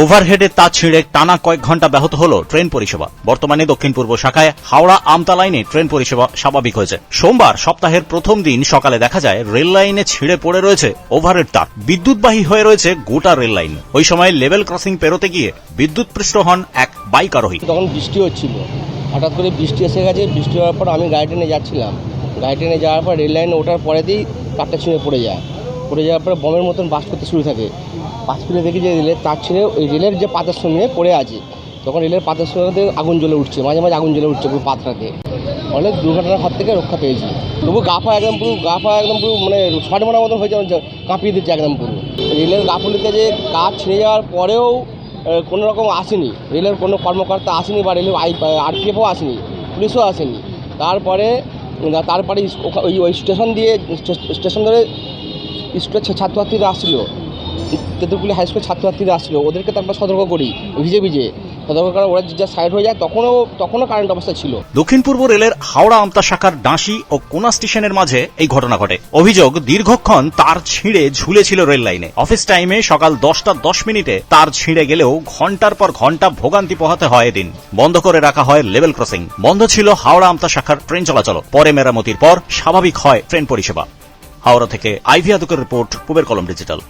ওভারহেডে তা ছিঁড়ে টানা কয়েক ঘণ্টা ব্যাহত হল ট্রেন পরিষেবা। বর্তমানে দক্ষিণ পূর্ব শাখায় হাওড়া আমতা লাইনে ট্রেন পরিষেবা স্বাভাবিক হয়েছে। সোমবার সপ্তাহের প্রথম দিন সকালে দেখা যায় রেল লাইনে ছিঁড়ে পড়ে রয়েছে ওভারহেড তার। বিদ্যুৎবাহী হয়ে রয়েছে গোটা রেল লাইন। ওই সময় লেভেল ক্রসিং পেরোতে গিয়ে বিদ্যুৎ বিদ্যুৎপৃষ্ট হন এক বাইক আরোহী তখন বৃষ্টি হচ্ছিল। হঠাৎ করে বৃষ্টি এসে গেছে। বৃষ্টি হওয়ার পর আমি গাড়ি ট্রেনে যাচ্ছিলাম। গাড়ি ট্রেনে যাওয়ার পর রেল লাইনে ওঠার পরে পরেতেই তারটা ছিঁড়ে পড়ে যায়। পড়ে যাওয়ার পরে বমের মতন বাস করতে শুরু থাকে। বাস ফিরে দেখি যে রেলের তার ছেড়ে, ওই রেলের যে পাতার সঙ্গে পড়ে আছে, তখন রেলের পাতার সঙ্গে আগুন জ্বলে উঠছে, মাঝে মাঝে আগুন জ্বলে উঠছে পুরো পাতটাতে অনেক দুর্ঘটনার হাত থেকে রক্ষা পেয়েছি। তবু গা একদম পুরো, গা একদম পুরো মানে শর্ট মারার মতন হয়েছে কাঁপিয়ে দিচ্ছে একদম পুরো। রেলের গাফুলিতে যে কাজ ছিঁড়ে যাওয়ার পরেও কোনো রকম আসেনি। রেলের কোনো কর্মকর্তা আসেনি বা রেলের আই আরপিএফও আসেনি, পুলিশও আসেনি। তারপরে তারপরে ওই ওই স্টেশন দিয়ে স্টেশন ধরে স্কুলের ছাত্রছাত্রীরা আসছিল। তেঁতুলপুলি হাই স্কুলের ছাত্রছাত্রীরা আসছিল, ওদেরকে তারপর সতর্ক করি, ভিজে ভিজে। সতর্ক করা ওরা যা সাইড হয়ে যায়, তখনও তখনও কারেন্ট অবস্থা ছিল। দক্ষিণ পূর্ব রেলের হাওড়া আমতা শাখার ডাঁশি ও কোনা স্টেশনের মাঝে এই ঘটনা ঘটে। অভিযোগ, দীর্ঘক্ষণ তার ছিঁড়ে ঝুলেছিল রেল লাইনে। অফিস টাইমে সকাল দশটা দশ মিনিটে তার ছিঁড়ে গেলেও ঘণ্টার পর ঘণ্টা ভোগান্তি পোহাতে হয় এদিন। বন্ধ করে রাখা হয় লেভেল ক্রসিং। বন্ধ ছিল হাওড়া আমতা শাখার ট্রেন চলাচল। পরে মেরামতির পর স্বাভাবিক হয় ট্রেন পরিষেবা। হাওড়া থেকে আইভি আদকের রিপোর্ট, পুবের কলম ডিজিটাল।